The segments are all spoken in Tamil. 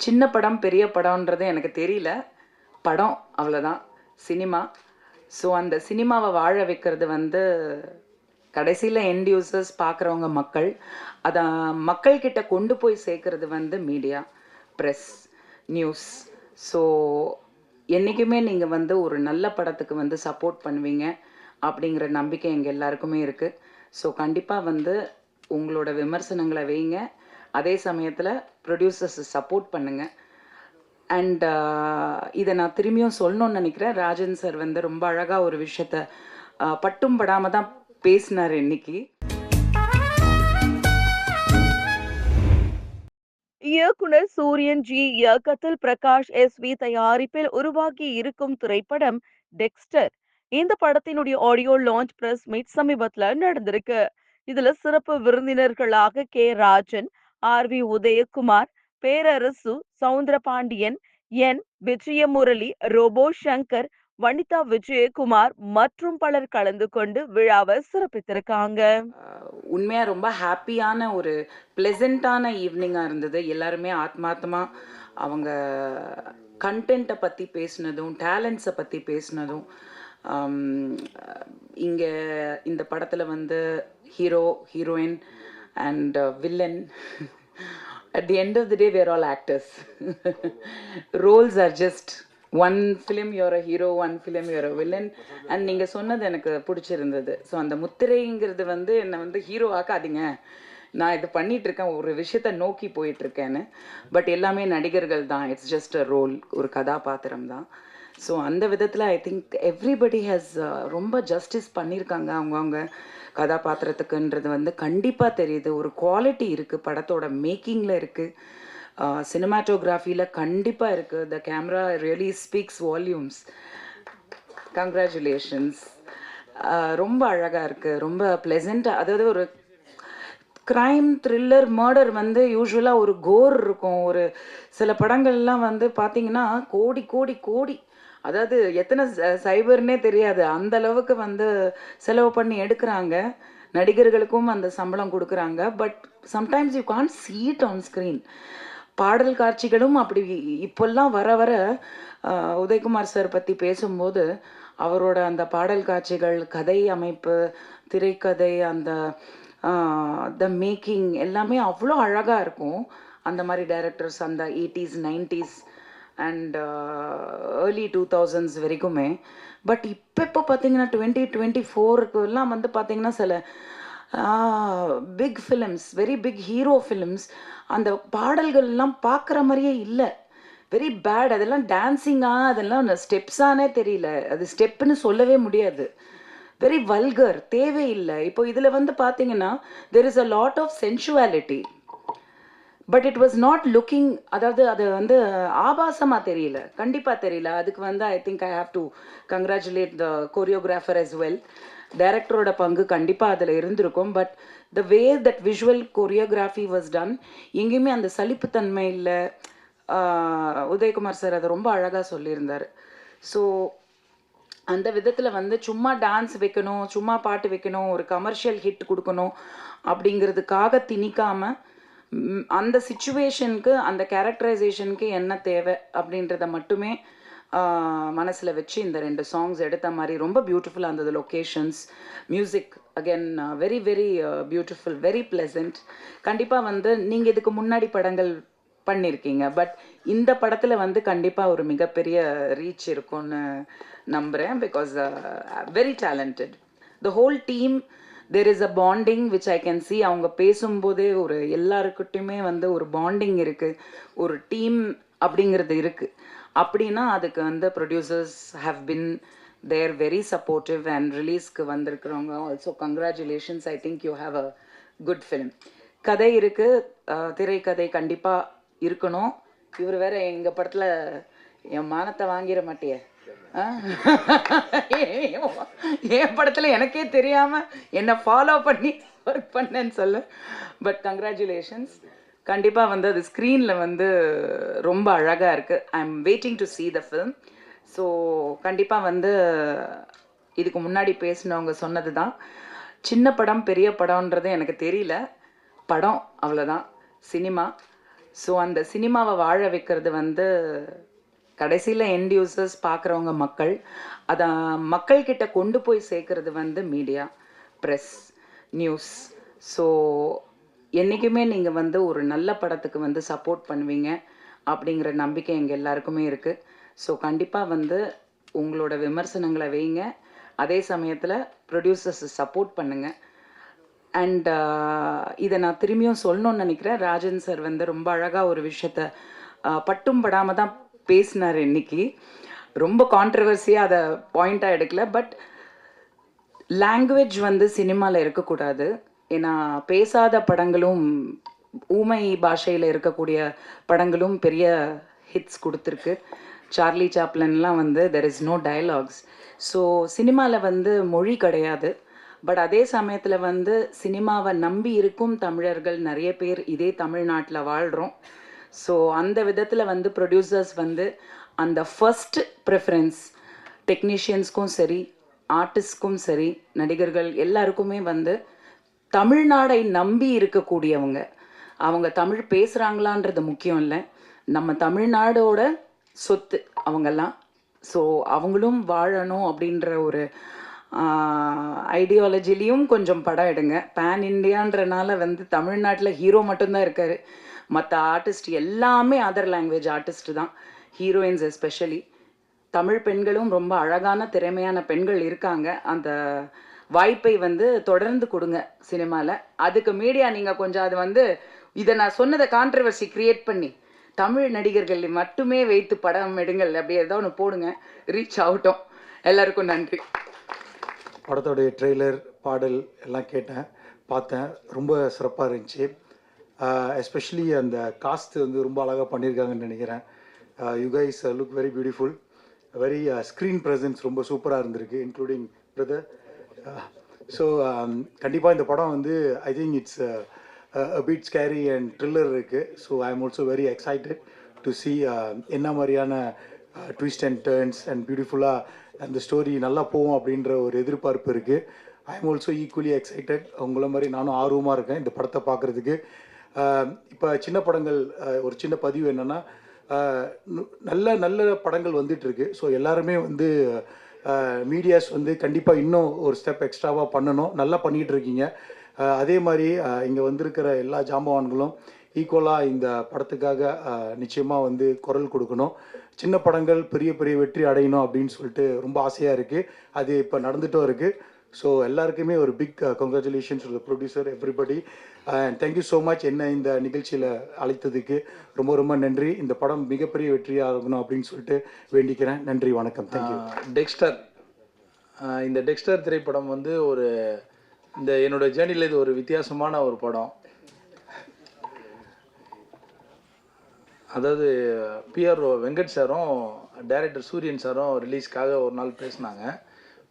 சின்ன படம் பெரிய படம்ன்றது எனக்கு தெரியல. படம் அவ்வளோதான் சினிமா. ஸோ அந்த சினிமாவை வாழ வைக்கிறது வந்து கடைசியில் எண்ட் யூசர்ஸ் பார்க்குறவங்க மக்கள் அதை மக்கள்கிட்ட கொண்டு போய் சேர்க்கறது வந்து மீடியா ப்ரெஸ் நியூஸ் ஸோ என்றைக்குமே நீங்கள் வந்து ஒரு நல்ல படத்துக்கு வந்து சப்போர்ட் பண்ணுவீங்க அப்படிங்கிற நம்பிக்கை எங்கள் எல்லாருக்குமே இருக்குது ஸோ கண்டிப்பாக வந்து உங்களோட விமர்சனங்களை வைங்க. அதே சமயத்தில் ப்ரொடியூசர்ஸை சப்போர்ட் பண்ணுங்கள் அண்ட் இதை நான் திரும்பியும் சொல்லணும்னு நினைக்கிறேன். ராஜன் சார் வந்து ரொம்ப அழகாக ஒரு விஷயத்த பட்டும் படாமல் தான் பேசினார் இன்னைக்கு. இயக்குனர் சூரியன் ஜி இயக்கத்தில் பிரகாஷ் எஸ் வி தயாரிப்பில் உருவாகி இருக்கும் திரைப்படம் டெக்ஸ்டர் இந்த படத்தினுடைய ஆடியோ லான்ச் பிரஸ் மீட் சமீபத்துல நடந்திருக்கு. இதுல சிறப்பு விருந்தினர்களாக K. Rajan R. V. Udhayakumar Perarasu Soundarapandian N. Vijayamurali Robo Shankar Vanitha Vijayakumar மற்றும் பலர் கலந்து கொண்டு விழாவை சிறப்பித்திருக்காங்க. உண்மையாக ரொம்ப ஹாப்பியான ஒரு ப்ளெசண்ட்டான ஈவினிங்காக இருந்தது. எல்லாருமே ஆத்மார்த்தமாக அவங்க கண்டென்ட்டை பற்றி பேசினதும் டேலண்ட்ஸை பற்றி பேசினதும் இங்கே இந்த படத்தில் வந்து hero heroine and villain at the end of the day where all actors roles are just one film you're a hero one film you're a villain and நீங்கள் சொன்னது எனக்கு பிடிச்சிருந்தது. ஸோ அந்த முத்திரைங்கிறது வந்து என்னை வந்து ஹீரோ ஆக்காதீங்க. நான் இது பண்ணிட்டு இருக்கேன் ஒரு விஷயத்த நோக்கி போயிட்டு இருக்கேன்னு பட் எல்லாமே நடிகர்கள் தான். இட்ஸ் ஜஸ்ட் அ ரோல் ஒரு கதாபாத்திரம் தான். ஸோ அந்த விதத்தில் ஐ திங்க் எவ்ரிபடி ஹேஸ் ரொம்ப ஜஸ்டிஸ் பண்ணியிருக்காங்க அவங்கவுங்க கதாபாத்திரத்துக்குன்றது வந்து கண்டிப்பாக தெரியுது. ஒரு குவாலிட்டி இருக்குது படத்தோட மேக்கிங்கில் இருக்குது சினிமாட்டோகிராஃபியில் கண்டிப்பாக இருக்குது the camera really speaks volumes congratulations ரொம்ப அழகாக இருக்குது ரொம்ப ப்ளெசண்ட்டாக அதாவது ஒரு க்ரைம் த்ரில்லர் மர்டர் வந்து யூஸ்வலாக ஒரு கோர் இருக்கும். ஒரு சில படங்கள்லாம் வந்து பார்த்தீங்கன்னா கோடி கோடி கோடி அதாவது எத்தனை சைபர்னே தெரியாது. அந்த அளவுக்கு வந்து செலவு பண்ணி எடுக்கிறாங்க. நடிகர்களுக்கும் அந்த சம்பளம் கொடுக்குறாங்க. But sometimes you can see it on screen பாடல் காட்சிகளும் அப்படி இப்போல்லாம் வர வர உதயகுமார் சார் பற்றி பேசும்போது அவரோட அந்த பாடல் காட்சிகள் கதை அமைப்பு திரைக்கதை அந்த த மேக்கிங் எல்லாமே அவ்வளோ அழகாக இருக்கும். அந்த மாதிரி டைரக்டர்ஸ் அந்த eighties nineties and early two thousands வரைக்குமே. பட் இப்போ இப்போ பார்த்தீங்கன்னா டுவெண்ட்டி டுவெண்ட்டி ஃபோருக்குலாம் வந்து பார்த்தீங்கன்னா சில big films very big hero films அந்த பாடல்கள்லாம் பார்க்குற மாதிரியே இல்லை. வெரி பேட் அதெல்லாம் டான்ஸிங்காக அதெல்லாம் ஸ்டெப்ஸானே தெரியல. அது ஸ்டெப்புன்னு சொல்லவே முடியாது. வெரி வல்கர் தேவையில்லை. இப்போ இதில் வந்து பார்த்தீங்கன்னா there is a lot of sensuality but it was not looking அதாவது அது வந்து ஆபாசமாக தெரியல. கண்டிப்பாக தெரியல. அதுக்கு வந்து I think I have to congratulate the choreographer as well டைரக்டரோட பங்கு கண்டிப்பாக அதில் இருந்திருக்கும். But the way that visual choreography was done எங்கேயுமே அந்த சலிப்புத்தன்மை இல்லை. உதயகுமார் சார் அதை ரொம்ப அழகாக சொல்லியிருந்தார். ஸோ அந்த விதத்தில் வந்து சும்மா டான்ஸ் வைக்கணும் சும்மா பாட்டு வைக்கணும் ஒரு கமர்ஷியல் ஹிட் கொடுக்கணும் அப்படிங்கிறதுக்காக திணிக்காமல் அந்த சுச்சுவேஷனுக்கு அந்த கேரக்டரைசேஷனுக்கு என்ன தேவை அப்படின்றத மட்டுமே மனசில் வச்சு இந்த ரெண்டு சாங்ஸ் எடுத்த மாதிரி ரொம்ப பியூட்டிஃபுல்லாக இருந்தது. Locations music again very very beautiful very pleasant கண்டிப்பாக வந்து நீங்கள் இதுக்கு முன்னாடி படங்கள் பண்ணியிருக்கீங்க பட் இந்த படத்தில் வந்து கண்டிப்பாக ஒரு மிகப்பெரிய ரீச் இருக்கும்னு நம்புகிறேன் because very talented the whole team there is a bonding which I can see அவங்க பேசும்போதே ஒரு எல்லாருக்கிட்டையுமே வந்து ஒரு பாண்டிங் இருக்குது ஒரு டீம் அப்படிங்கிறது இருக்குது அப்படின்னா அதுக்கு வந்து producers have been there very supportive and ரிலீஸ்க்கு வந்திருக்கிறவங்க. Also congratulations I think you have a good film கதை இருக்குது திரைக்கதை கண்டிப்பாக இருக்கணும். இவர் வேற எங்கள் படத்தில் என் மானத்தை வாங்கிட மாட்டியே. என் படத்தில் எனக்கே தெரியாமல் என்னை ஃபாலோ பண்ணி ஒர்க் பண்ணேன்னு சொல்ல. பட் கங்க்ராச்சுலேஷன்ஸ் கண்டிப்பாக வந்து அது ஸ்க்ரீனில் வந்து ரொம்ப அழகாக இருக்குது I am waiting to see the film so கண்டிப்பாக வந்து இதுக்கு முன்னாடி பேசினவங்க சொன்னது தான் சின்ன படம் பெரிய படம்ன்றது எனக்கு தெரியல. படம் அவ்வளோதான் சினிமா. ஸோ அந்த சினிமாவை வாழ வைக்கிறது வந்து கடைசியில் எண்ட் யூசர்ஸ் பார்க்குறவங்க மக்கள் அதை மக்கள்கிட்ட கொண்டு போய் சேர்க்குறது வந்து மீடியா ப்ரெஸ் நியூஸ் ஸோ என்றைக்குமே நீங்கள் வந்து ஒரு நல்ல படத்துக்கு வந்து சப்போர்ட் பண்ணுவீங்க அப்படிங்கிற நம்பிக்கை எங்கள் எல்லாருக்குமே இருக்குது ஸோ கண்டிப்பாக வந்து உங்களோட விமர்சனங்களை வைங்க. அதே சமயத்தில் ப்ரொடியூசர்ஸ் சப்போர்ட் பண்ணுங்கள் அண்ட் இதை நான் திரும்பியும் சொல்லணும்னு நினைக்கிறேன். ராஜன் சார் வந்து ரொம்ப அழகாக ஒரு விஷயத்த பட்டும் படாமல் தான் பேசினார் இன்னைக்கு. ரொம்ப கான்ட்ரவர்சியாக அதை பாயிண்ட்டாக எடுக்கல பட் லாங்குவேஜ் வந்து சினிமாவில் இருக்கக்கூடாது. ஏன்னா பேசாத படங்களும் ஊமை பாஷையில் இருக்கக்கூடிய படங்களும் பெரிய ஹிட்ஸ் கொடுத்துருக்கு. சார்லி சாப்லன்லாம் வந்து there is no dialogues so சினிமாவில் வந்து மொழி கிடையாது. பட் அதே சமயத்தில் வந்து சினிமாவை நம்பி இருக்கும் தமிழர்கள் நிறைய பேர் இதே தமிழ்நாட்டில் வாழ்கிறோம் ஸோ அந்த விதத்தில் வந்து ப்ரொடியூசர்ஸ் வந்து அந்த ஃபர்ஸ்ட் ப்ரிஃபரன்ஸ் டெக்னீஷியன்ஸ்க்கும் சரி ஆர்டிஸ்ட்க்கும் சரி நடிகர்கள் எல்லாருக்குமே வந்து தமிழ்நாடை நம்பி இருக்கக்கூடியவங்க. அவங்க தமிழ் பேசுகிறாங்களான்றது முக்கியம் இல்லை. நம்ம தமிழ்நாடோட சொத்து அவங்கெல்லாம். ஸோ அவங்களும் வாழணும் அப்படின்ற ஒரு ஐடியாலஜிலையும் கொஞ்சம் படம் எடுங்க. பேன் இண்டியான்றனால வந்து தமிழ்நாட்டில் ஹீரோ மட்டும்தான் இருக்காரு. மற்ற ஆர்டிஸ்ட் எல்லாமே அதர் லாங்குவேஜ் ஆர்டிஸ்ட் தான். ஹீரோயின்ஸ் எஸ்பெஷலி தமிழ் பெண்களும் ரொம்ப அழகான திறமையான பெண்கள் இருக்காங்க. அந்த வாய்ப்பை வந்து தொடர்ந்து கொடுங்க சினிமாவில் அதுக்கு மீடியா நீங்கள் கொஞ்சம் அது வந்து இதை நான் சொன்னதை கான்ட்ரவர்சி கிரியேட் பண்ணி தமிழ் நடிகர்கள் மட்டுமே வைத்து படம் எடுங்கள் அப்படி ஏதோ ஒன்று போடுங்க. ரீச் ஆகட்டும். எல்லாருக்கும் நன்றி. படத்தோடைய ட்ரெய்லர் பாடல் எல்லாம் கேட்டேன் பார்த்தேன். ரொம்ப சிறப்பாக இருந்துச்சு. எஸ்பெஷலி அந்த காஸ்ட் வந்து ரொம்ப அழகாக பண்ணியிருக்காங்கன்னு நினைக்கிறேன். You guys look very beautiful very screen presence ரொம்ப சூப்பராக இருந்திருக்கு இன்க்ளூடிங் பிரதர் ஸோ கண்டிப்பாக இந்த படம் வந்து I think it's beat scary and thriller இருக்குது so I am also very excited to see என்ன மாதிரியான ட்விஸ்ட் அண்ட் டேர்ன்ஸ் அண்ட் பியூட்டிஃபுல்லாக அந்த ஸ்டோரி நல்லா போகும் அப்படின்ற ஒரு எதிர்பார்ப்பு இருக்குது I am also equally excited உங்களை மாதிரி நானும் ஆர்வமாக இருக்கேன் இந்த படத்தை பார்க்குறதுக்கு. இப்போ சின்ன படங்கள் ஒரு சின்ன பதிவு என்னென்னா நல்ல நல்ல படங்கள் வந்துட்டுருக்கு. ஸோ எல்லாருமே வந்து மீடியாஸ் வந்து கண்டிப்பாக இன்னும் ஒரு ஸ்டெப் எக்ஸ்ட்ராவாக பண்ணணும். நல்லா பண்ணிகிட்டு இருக்கீங்க அதே மாதிரி இங்கே வந்திருக்கிற எல்லா ஜாம்பவான்களும் ஈக்குவலாக இந்த படத்துக்காக நிச்சயமாக வந்து குரல் கொடுக்கணும். சின்ன படங்கள் பெரிய பெரிய வெற்றி அடையணும் அப்படின்னு சொல்லிட்டு ரொம்ப ஆசையாக இருக்குது அது இப்போ நடந்துட்டும் இருக்குது ஸோ எல்லாருக்குமே ஒரு big congratulations to producer everybody and thank you so much என்ன இந்த நிகழ்ச்சியில் அழைத்ததுக்கு ரொம்ப ரொம்ப நன்றி. இந்த படம் மிகப்பெரிய வெற்றியாக இருக்கணும் அப்படின்னு சொல்லிட்டு வேண்டிக்கிறேன். நன்றி வணக்கம். தேங்க்யூ டெக்ஸ்டர் இந்த டெக்ஸ்டர் திரைப்படம் வந்து ஒரு இந்த என்னோட ஜேர்னியில் இது ஒரு வித்தியாசமான ஒரு படம். அதாவது பிஆர் வெங்கட் சாரும் டைரக்டர் சூரியன் சாரும் ரிலீஸ்க்காக ஒரு நாள் பேசினாங்க.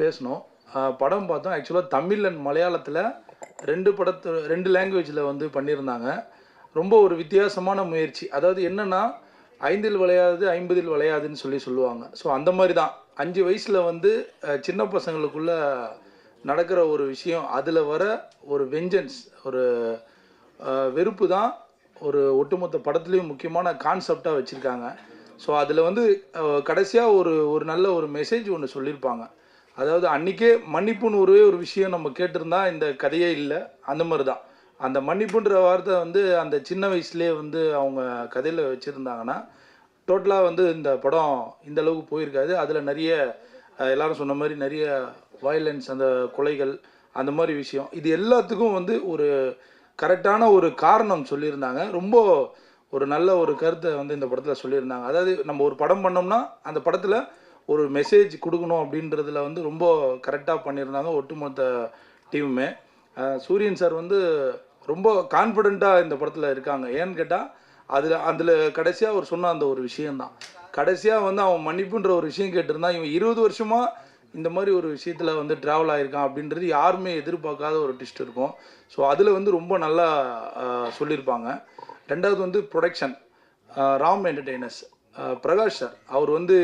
பேசினோம் படம் பார்த்தோம். ஆக்சுவலாக தமிழ் அண்ட் மலையாளத்தில் ரெண்டு படத்து ரெண்டு லாங்குவேஜில் வந்து பண்ணியிருந்தாங்க. ரொம்ப ஒரு வித்தியாசமான முயற்சி. அதாவது என்னென்னா ஐந்தில் விளையாது ஐம்பதில் விளையாதுன்னு சொல்லி சொல்லுவாங்க. ஸோ அந்த மாதிரி தான் அஞ்சு வயசில் வந்து சின்ன பசங்களுக்குள்ள நடக்கிற ஒரு விஷயம் அதில் வர ஒரு வெஞ்சன்ஸ் ஒரு வெறுப்பு தான் ஒரு ஒட்டுமொத்த படத்துலேயும் முக்கியமான கான்செப்டாக வச்சுருக்காங்க. ஸோ அதில் வந்து கடைசியாக ஒரு ஒரு நல்ல ஒரு மெசேஜ் ஒன்று சொல்லியிருப்பாங்க. அதாவது அன்றைக்கே மன்னிப்புன்னு ஒரே ஒரு விஷயம் நம்ம கேட்டிருந்தா இந்த கதையே இல்லை. அந்த மாதிரி தான் அந்த மன்னிப்புன்ற வார்த்தை வந்து அந்த சின்ன வயசுலேயே வந்து அவங்க கதையில் வச்சுருந்தாங்கன்னா டோட்டலாக வந்து இந்த படம் இந்த அளவுக்கு போயிருக்காது. அதில் நிறைய எல்லாரும் சொன்ன மாதிரி நிறைய வயலன்ஸ் அந்த கொலைகள் அந்த மாதிரி விஷயம். இது எல்லாத்துக்கும் வந்து ஒரு கரெக்டான ஒரு காரணம் சொல்லியிருந்தாங்க. ரொம்ப ஒரு நல்ல ஒரு கருத்தை வந்து இந்த படத்தில் சொல்லியிருந்தாங்க. அதாவது நம்ம ஒரு படம் பண்ணோம்னா அந்த படத்தில் ஒரு மெசேஜ் கொடுக்கணும் அப்படின்றதுல வந்து ரொம்ப கரெக்டாக பண்ணியிருந்தாங்க ஒட்டுமொத்த டீமுமே. சூரியன் சார் வந்து ரொம்ப கான்ஃபிடெண்ட்டாக இந்த படத்தில் இருக்காங்க. ஏன்னு கேட்டால் அதில் அதில் கடைசியாக அவர் சொன்ன அந்த ஒரு விஷயந்தான் கடைசியாக வந்து அவன் மன்னிப்புன்ற ஒரு விஷயம் கேட்டிருந்தான். இவன் இருபது வருஷமாக இந்த மாதிரி ஒரு விஷயத்தில் வந்து ட்ராவல் ஆகிருக்கான் அப்படின்றது யாருமே எதிர்பார்க்காத ஒரு டிஸ்ட் இருக்கும். ஸோ அதில் வந்து ரொம்ப நல்லா சொல்லியிருப்பாங்க. ரெண்டாவது வந்து production Ram entertainers Prakash sir அவர் வந்து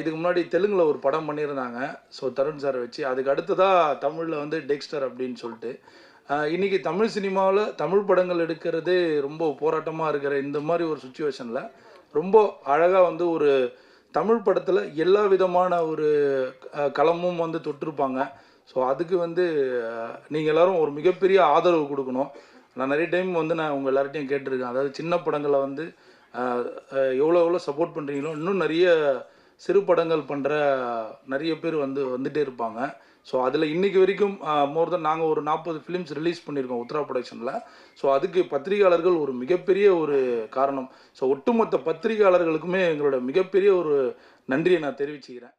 இதுக்கு முன்னாடி தெலுங்கில் ஒரு படம் பண்ணியிருந்தாங்க. ஸோ தருண் சாரை வச்சு. அதுக்கு அடுத்ததாக தமிழில் வந்து டெக்ஸ்டர் அப்படின்னு சொல்லிட்டு. இன்றைக்கி தமிழ் சினிமாவில் தமிழ் படங்கள் எடுக்கிறது ரொம்ப போராட்டமாக இருக்கிற இந்த மாதிரி ஒரு சுச்சுவேஷனில் ரொம்ப அழகாக வந்து ஒரு தமிழ் படத்தில் எல்லா விதமான ஒரு களமும் வந்து தொட்டிருப்பாங்க. ஸோ அதுக்கு வந்து நீங்கள் எல்லாரும் ஒரு மிகப்பெரிய ஆதரவு கொடுக்கணும். நான் நிறைய டைம் வந்து நான் உங்கள் எல்லார்ட்டையும் கேட்டிருக்கேன். அதாவது சின்ன படங்களை வந்து எவ்வளோ எவ்வளோ சப்போர்ட் பண்ணுறீங்களோ இன்னும் நிறைய சிறு படங்கள் பண்ணுற நிறைய பேர் வந்து வந்துகிட்டே இருப்பாங்க. ஸோ அதில் இன்றைக்கி வரைக்கும் மோர் தென் நாங்கள் ஒரு நாற்பது ஃபிலிம்ஸ் ரிலீஸ் பண்ணியிருக்கோம் உத்தரா ப்ரொடக்ஷனில் ஸோ அதுக்கு பத்திரிகையாளர்கள் ஒரு மிகப்பெரிய ஒரு காரணம். ஸோ ஒட்டுமொத்த பத்திரிகையாளர்களுக்குமே எங்களோட மிகப்பெரிய ஒரு நன்றியை நான் தெரிவிச்சுக்கிறேன்.